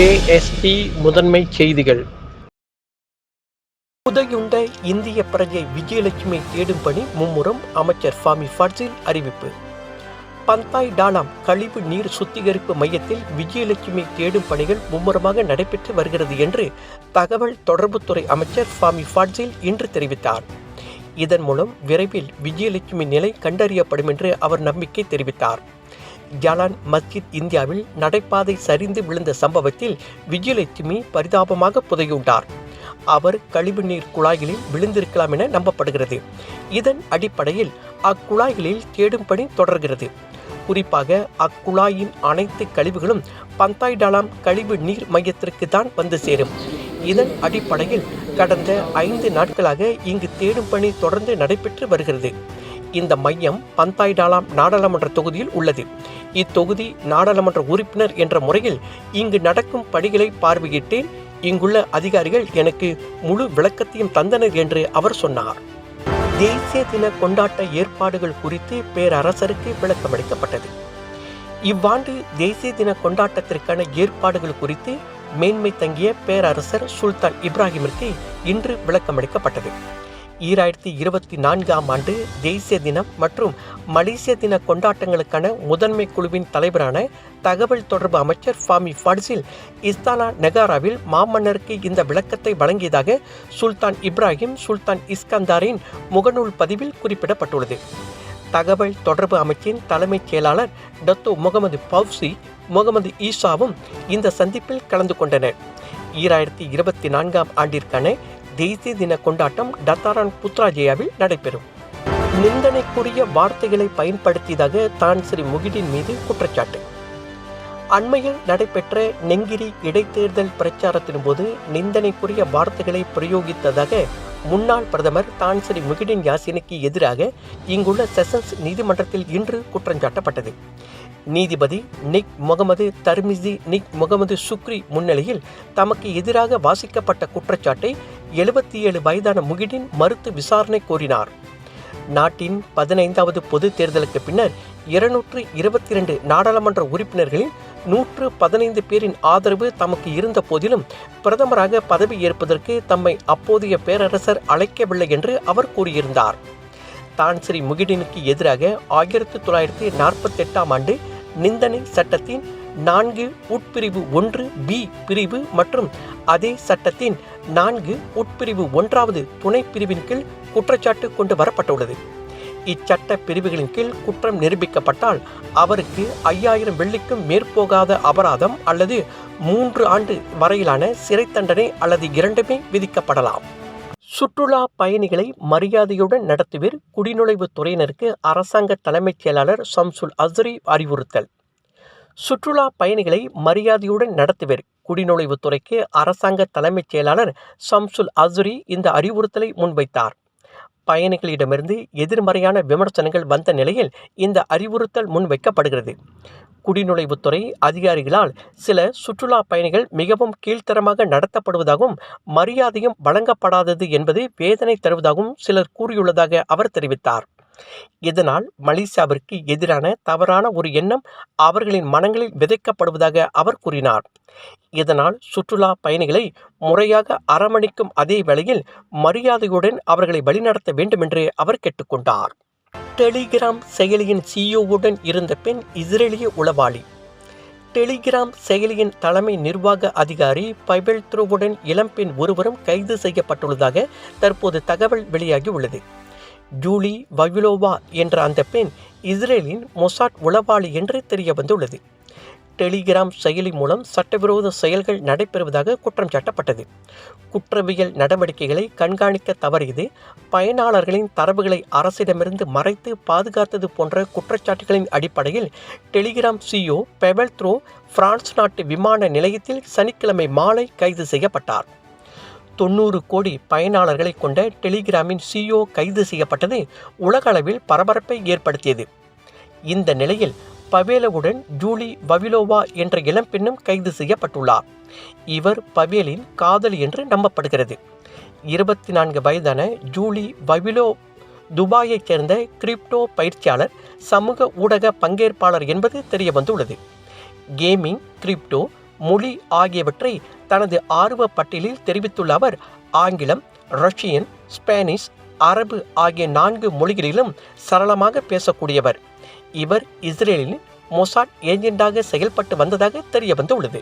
KST முதன்மை செய்திகள். புதையுண்ட இந்திய பிரஜை விஜயலட்சுமி தேடும் பணி மும்முரம் அமைச்சர் ஃபாமி ஃபர்சில் அறிவிப்பு. பந்தாய் டாலாம் கழிவு நீர் சுத்திகரிப்பு மையத்தில் விஜயலட்சுமி தேடும் பணிகள் மும்முரமாக நடைபெற்று வருகிறது என்று தகவல் தொடர்புத்துறை அமைச்சர் ஃபாமி ஃபாட்ஜில் இன்று தெரிவித்தார். இதன் மூலம் விரைவில் விஜயலட்சுமி நிலை கண்டறியப்படும் என்று அவர் நம்பிக்கை தெரிவித்தார். ஜலான் மஸ்ஜித் இந்தியாவில் நடைபாதை சரிந்து விழுந்த சம்பவத்தில் விஜயலட்சுமி பரிதாபமாக புதையுண்டார். அவர் கழிவுநீர் குழாய்களில் விழுந்திருக்கலாம் என நம்பப்படுகிறது. இதன் அடிப்படையில் அக்குழாய்களில் தேடும் பணி தொடர்கிறது. குறிப்பாக அக்குழாயின் அனைத்து கழிவுகளும் பந்தாய்டலாம் கழிவு நீர் மையத்திற்கு தான் வந்து சேரும். இதன் அடிப்படையில் கடந்த ஐந்து நாட்களாக இங்கு தேடும் பணி தொடர்ந்து நடைபெற்று வருகிறது. இந்த மையம் பந்தாய்டாலாம் நாடாளுமன்ற தொகுதியில் உள்ளது. இத்தொகுதி நாடாளுமன்ற உறுப்பினர் என்ற முறையில் இங்கு நடக்கும் பணிகளை பார்வையிட்டேன். இங்குள்ள அதிகாரிகள் எனக்கு முழு விளக்கத்தையும் தந்தனர் என்று அவர் சொன்னார். தேசிய தின கொண்டாட்ட ஏற்பாடுகள் குறித்து பேரரசருக்கு விளக்கமளிக்கப்பட்டது. இவ்வாண்டு தேசிய தின கொண்டாட்டத்திற்கான ஏற்பாடுகள் குறித்து மேன்மை தங்கிய பேரரசர் சுல்தான் இப்ராஹிமிற்கு இன்று விளக்கமளிக்கப்பட்டது. ஈராயிரத்தி இருபத்தி நான்காம் ஆண்டு தேசிய தினம் மற்றும் மலேசிய தின கொண்டாட்டங்களுக்கான முதன்மை குழுவின் தலைவரான தகவல் தொடர்பு அமைச்சர் ஃபாமி ஃபட்ஸில் இஸ்தானா நெகாராவில் மாமன்னருக்கு இந்த விளக்கத்தை வழங்கியதாக சுல்தான் இப்ராஹிம் சுல்தான் இஸ்கந்தாரின் முகநூல் பதிவில் குறிப்பிடப்பட்டுள்ளது. தகவல் தொடர்பு அமைச்சின் தலைமைச் செயலாளர் டத்தோ முகமது பவுசி முகமது ஈசாவும் இந்த சந்திப்பில் கலந்து கொண்டனர். ஈராயிரத்தி இருபத்தி நான்காம் ஆண்டிற்கான தேசிய தின கொண்டாட்டம் டத்தாரான் புத்ராஜயாவில் நடைபெறும். நிந்தனைக்குரிய வார்த்தைகளை பயன்படுத்தியதாக தான் ஸ்ரீ முகிடின் மீது குற்றச்சாட்டு. அண்மையில் நடைபெற்ற நெங்கிரி இடைத்தேர்தல் பிரச்சாரத்தின் போது நிந்தனைக்குரிய வார்த்தைகளை பிரயோகித்ததாக முன்னாள் பிரதமர் தான் ஸ்ரீ முகிடின் யாசினுக்கு எதிராக இங்குள்ள செஷன்ஸ் நீதிமன்றத்தில் இன்று குற்றஞ்சாட்டப்பட்டது நீதிபதி Nik Mohamad Tarmizi Nik Mohamad Shukri முன்னிலையில் தமக்கு எதிராக வாசிக்கப்பட்ட குற்றச்சாட்டை எழுபத்தி ஏழு வயதான முகிடின் மறுத்து விசாரணை கோரினார். நாட்டின் பதினைந்தாவது பொது தேர்தலுக்கு பின்னர் இருநூற்று இருபத்தி இரண்டு நாடாளுமன்ற உறுப்பினர்களில் நூற்று பதினைந்து பேரின் ஆதரவு தமக்கு இருந்த போதிலும் பிரதமராக பதவி ஏற்பதற்கு தம்மை அப்போதைய பேரரசர் அழைக்கவில்லை என்று அவர் கூறியிருந்தார். தான் ஸ்ரீ முகிடினுக்கு எதிராக ஆயிரத்தி தொள்ளாயிரத்தி நாற்பத்தி எட்டாம் ஆண்டு நிந்தனை சட்டத்தின் நான்கு உட்பிரிவு ஒன்று பி பிரிவு மற்றும் அதே சட்டத்தின் நான்கு உட்பிரிவு ஒன்றாவது துணை பிரிவின் கீழ் குற்றச்சாட்டு கொண்டு வரப்பட்டுள்ளது. இச்சட்ட பிரிவுகளின் கீழ் குற்றம் நிரூபிக்கப்பட்டால் அவருக்கு ஐயாயிரம் வெள்ளிக்கும் மேற்போகாத அபராதம் அல்லது மூன்று ஆண்டு வரையிலான சிறை தண்டனை அல்லது இரண்டுமே விதிக்கப்படலாம். சுற்றுலா பயணிகளை மரியாதையுடன் நடத்துவீர் குடிநுழைவுத் துறையினருக்கு அரசாங்க தலைமைச் செயலாளர் சம்சுல் அஸ்ரி அறிவுறுத்தல். சுற்றுலா பயணிகளை மரியாதையுடன் நடத்துவர். குடிநுழைவுத் துறைக்கு அரசாங்க தலைமைச் செயலாளர் சம்சுல் அஸ்ரி இந்த அறிவுறுத்தலை முன்வைத்தார். பயணிகளிடமிருந்து எதிர்மறையான விமர்சனங்கள் வந்த நிலையில் இந்த அறிவுறுத்தல் முன்வைக்கப்படுகிறது. குடிநுழைவுத்துறை அதிகாரிகளால் சில சுற்றுலா பயணிகள் மிகவும் கீழ்த்தரமாக நடத்தப்படுவதாகவும் மரியாதையும் வழங்கப்படாதது என்பது வேதனை தருவதாகவும் சிலர் கூறியுள்ளதாக அவர் தெரிவித்தார். இதனால் மலேசியாவிற்கு எதிரான தவறான ஒரு எண்ணம் அவர்களின் மனங்களில் விதைக்கப்படுவதாக அவர் கூறினார். இதனால் சுற்றுலா பயணிகளை முறையாக அரவணைக்கும் அதே வேளையில் மரியாதையுடன் அவர்களை வழிநடத்த வேண்டும் என்று அவர் கேட்டுக்கொண்டார். டெலிகிராம் செயலியின் சிஇஓவுடன் இருந்த பெண் இஸ்ரேலிய உளவாளி. டெலிகிராம் செயலியின் தலைமை நிர்வாக அதிகாரி பைபெல் த்ரோவுடன் இளம்பெண் ஒருவரும் கைது செய்யப்பட்டுள்ளதாக தற்போது தகவல் வெளியாகி உள்ளது ஜூலி வவிலோவா என்ற அந்த பெண் இஸ்ரேலின் மொசாட் உளவாளி என்று தெரிய வந்துள்ளது டெலிகிராம் செயலி மூலம் சட்டவிரோத செயல்கள் நடைபெறுவதாக குற்றம் சாட்டப்பட்டது. குற்றவியல் நடவடிக்கைகளை கண்காணிக்க தவறியது. பயனாளர்களின் தரவுகளை அரசிடமிருந்து மறைத்து பாதுகாத்தது போன்ற குற்றச்சாட்டுகளின் அடிப்படையில் Telegram CEO Pavel Durov France நாட்டு விமான நிலையத்தில் சனிக்கிழமை மாலை கைது செய்யப்பட்டார். தொண்ணூறு கோடி பயனாளர்களை கொண்ட டெலிகிராமின் சிஓ கைது செய்யப்பட்டது உலக அளவில் பரபரப்பை ஏற்படுத்தியது. இந்த நிலையில் பவேலவுடன் ஜூலி வவிலோவா என்ற இளம்பெண்ணும் கைது செய்யப்பட்டுள்ளார். இவர் பவேலின் காதலி என்று நம்பப்படுகிறது. இருபத்தி நான்கு வயதான ஜூலி வவிலோ துபாயைச் சேர்ந்த கிரிப்டோ பயிற்சியாளர் சமூக ஊடக பங்கேற்பாளர் என்பது தெரிய வந்துள்ளது கேமிங் கிரிப்டோ மொழி ஆகியவற்றை தனது ஆர்வ பட்டியலில் தெரிவித்துள்ள அவர் ஆங்கிலம் ரஷ்யன் ஸ்பானிஷ் அரபு ஆகிய நான்கு மொழிகளிலும் சரளமாக பேசக்கூடியவர். இவர் இஸ்ரேலில் மொசாட் ஏஜென்டாக செயல்பட்டு வந்ததாக தெரிய வந்துள்ளது